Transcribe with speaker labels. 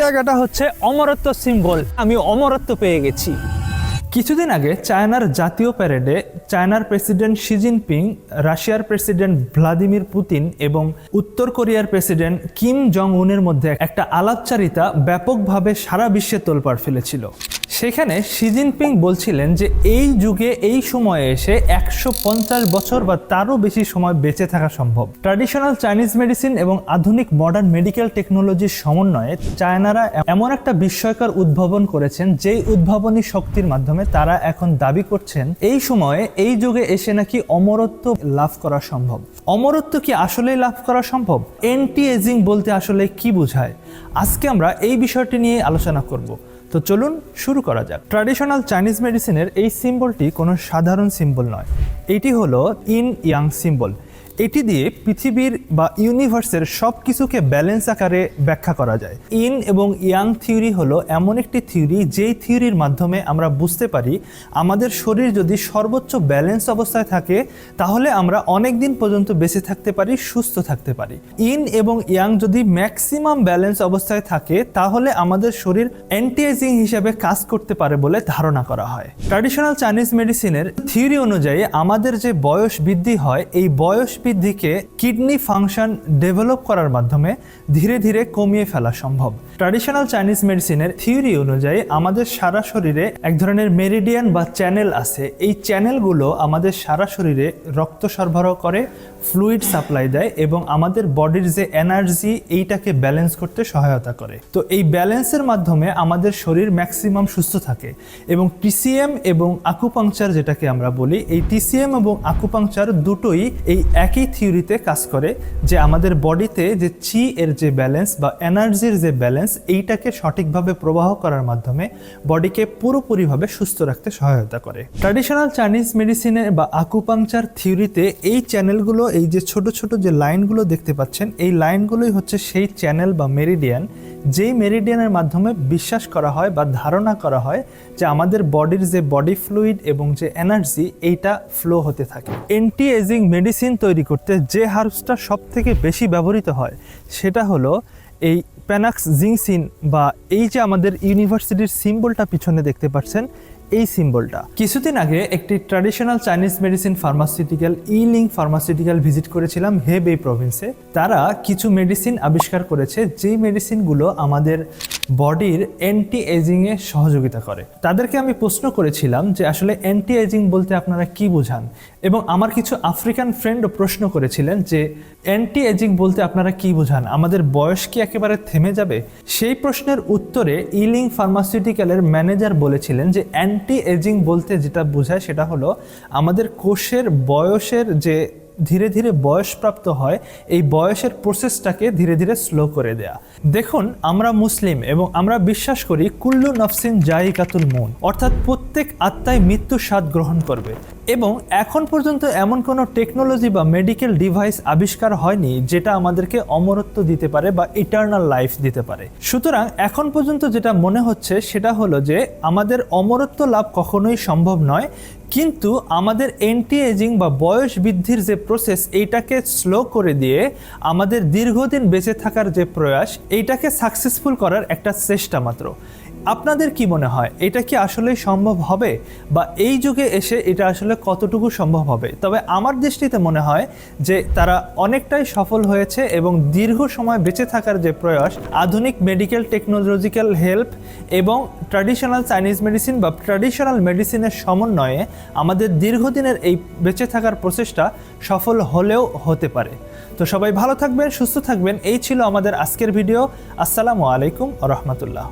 Speaker 1: জায়গাটা হচ্ছে অমরত্ব সিম্বল আমি অমরত্ব পেয়ে গেছি। কিছুদিন আগে চায়নার জাতীয় প্যারেডে চায়নার প্রেসিডেন্ট শি জিনপিং রাশিয়ার প্রেসিডেন্ট ভ্লাদিমির পুতিন এবং উত্তর কোরিয়ার প্রেসিডেন্ট কিম জং উনের মধ্যে একটা আলাপচারিতা ব্যাপকভাবে সারা বিশ্বে তোলপাড় ফেলেছিল। সেখানে শি জিনপিং বলছিলেন যে এই যুগে, এই সময়ে এসে একশো পঞ্চাশ বছর বা তারও বেশি সময় বেঁচে থাকা সম্ভব। ট্র্যাডিশনাল চাইনিজ মেডিসিন এবং আধুনিক মডার্ন মেডিকেল টেকনোলজির সমন্বয়ে চায়নারা এমন একটা বিস্ময়কর উদ্ভাবন করেছেন, যেই উদ্ভাবনী শক্তির মাধ্যমে তারা এখন দাবি করছেন, এই সময়ে এই যুগে এসে নাকি অমরত্ব লাভ করা সম্ভব। অমরত্ব কি আসলেই লাভ করা সম্ভব? এন্টি এজিং বলতে আসলে কি বোঝায়? আজকে আমরা এই বিষয়টি নিয়ে আলোচনা করব। তো চলুন শুরু করা যাক। ট্র্যাডিশনাল চাইনিজ মেডিসিনের এই সিম্বলটি কোনো সাধারণ সিম্বল নয়। এটি হলো ইন ইয়াং সিম্বল এটি দিয়ে পৃথিবীর বা ইউনিভার্সের সব কিছুকে ব্যালেন্স আকারে ব্যাখ্যা করা যায়। ইন এবং ইয়াং থিওরি হলো এমন একটি থিওরি, যেই থিওরির মাধ্যমে আমরা বুঝতে পারি আমাদের শরীর যদি সর্বোচ্চ ব্যালেন্স অবস্থায় থাকে, তাহলে আমরা অনেক দিন পর্যন্ত বেঁচে থাকতে পারি, সুস্থ থাকতে পারি। ইন এবং ইয়াং যদি ম্যাক্সিমাম ব্যালেন্স অবস্থায় থাকে, তাহলে আমাদের শরীর অ্যান্টি এজিং হিসেবে কাজ করতে পারে বলে ধারণা করা হয়। ট্র্যাডিশনাল চাইনিজ মেডিসিনের থিওরি অনুযায়ী আমাদের যে বয়স বৃদ্ধি হয়, এই বয়স বৃদ্ধিকে কিডনি ফাংশন ডেভেলপ করার মাধ্যমে ধীরে ধীরে কমিয়ে ফেলা সম্ভব। ট্র্যাডিশনাল চাইনিজ মেডিসিনের থিওরি অনুযায়ী আমাদের সারা শরীরে এক ধরনের মেরিডিয়ান বা চ্যানেল আছে। এই চ্যানেলগুলো আমাদের সারা শরীরে রক্ত সরবরাহ করে, ফ্লুইড সাপ্লাই দেয় এবং আমাদের বডির যে এনার্জি, এইটাকে ব্যালেন্স করতে সহায়তা করে। তো এই ব্যালেন্সের মাধ্যমে আমাদের শরীর ম্যাক্সিমাম সুস্থ থাকে এবং টিসিএম এবং আকুপাংচার যেটাকে আমরা বলি, এই টিসিএম এবং আকুপাংচার দুটোই এই একই থিওরিতে কাজ করে যে আমাদের বডিতে যে চি এর যে ব্যালেন্স বা এনার্জির যে ব্যালেন্স এইটাকে সঠিকভাবে প্রবাহ করার মাধ্যমে বডিকে পুরোপুরিভাবে সুস্থ রাখতে সহায়তা করে। ট্র্যাডিশনাল চাইনিজ মেডিসিনে বা আকুপাংচার থিওরিতে এই চ্যানেলগুলো এই যে ছোট ছোট যে লাইনগুলো দেখতে পাচ্ছেন, এই লাইনগুলোই হচ্ছে সেই চ্যানেল বা মেরিডিয়ান যেই মেরিডিয়ানের মাধ্যমে বিশ্বাস করা হয় বা ধারণা করা হয় যে আমাদের বডির যে বডি ফ্লুইড এবং যে এনার্জি, এইটা ফ্লো হতে থাকে। অ্যান্টি এজিং মেডিসিন তৈরি করতে যে হার্বসটা সব থেকে বেশি ব্যবহৃত হয়, সেটা হলো এই প্যানাক্স জিংসিন বা এই যে আমাদের ইউনিভার্সিটির সিম্বলটা পিছনে দেখতে পাচ্ছেন এই সিম্বলটা। কিছুদিন আগে একটি traditional Chinese medicine pharmaceutical Yiling pharmaceutical visit করেছিলাম হেবে প্রভিন্সে তারা কিছু মেডিসিন আবিষ্কার করেছে, যেই মেডিসিনগুলো আমাদের বডির অ্যান্টি এজিংয়ে সহযোগিতা করে। তাদেরকে আমি প্রশ্ন করেছিলাম যে, আসলে অ্যান্টি এজিং বলতে আপনারা কি বোঝান? এবং আমার কিছু আফ্রিকান ফ্রেন্ডও প্রশ্ন করেছিলেন যে অ্যান্টি এজিং বলতে আপনারা কি বোঝান? আমাদের বয়স কি একেবারে থেমে যাবে? সেই প্রশ্নের উত্তরে ইলিং ফার্মাসিউটিক্যালের ম্যানেজার বলেছিলেন যে অ্যান্টি এজিং বলতে যেটা বোঝায় সেটা হলো আমাদের কোষের বয়সের যে ধীরে ধীরে বয়সপ্রাপ্ত হয়, এই বয়সের প্রসেসটাকে ধীরে ধীরে স্লো করে দেয়া। দেখুন, আমরা মুসলিম এবং আমরা বিশ্বাস করি, কুল্লু নফসিন জাইকাতুল মন অর্থাৎ প্রত্যেক আত্মায় মৃত্যু স্বাদ গ্রহণ করবে। এবং এখন পর্যন্ত এমন কোনো টেকনোলজি বা মেডিকেল ডিভাইস আবিষ্কার হয়নি যেটা আমাদেরকে অমরত্ব দিতে পারে বা ইটার্নাল লাইফ দিতে পারে। সুতরাং এখন পর্যন্ত যেটা মনে হচ্ছে সেটা হলো যে আমাদের অমরত্ব লাভ কখনোই সম্ভব নয়, কিন্তু আমাদের এন্টি এজিং বা বয়স বৃদ্ধির যে প্রসেস এইটাকে স্লো করে দিয়ে আমাদের দীর্ঘদিন বেঁচে থাকার যে প্রয়াস, এইটাকে সাকসেসফুল করার একটা চেষ্টা মাত্র। আপনাদের কি মনে হয়, এটা কি আসলেই সম্ভব হবে? বা এই যুগে এসে এটা আসলে কতটুকু সম্ভব হবে? তবে আমার দৃষ্টিতে মনে হয় যে তারা অনেকটাই সফল হয়েছে এবং দীর্ঘ সময় বেঁচে থাকার যে প্রয়াস, আধুনিক মেডিকেল টেকনোলজিক্যাল হেল্প এবং ট্র্যাডিশনাল চাইনিজ মেডিসিন বা ট্র্যাডিশনাল মেডিসিনের সমন্বয়ে আমাদের দীর্ঘদিনের এই বেঁচে থাকার প্রচেষ্টা সফল হলেও হতে পারে। তো সবাই ভালো থাকবেন, সুস্থ থাকবেন, এই ছিল আমাদের আজকের ভিডিও আসসালামু আলাইকুম রহমতুল্লাহ।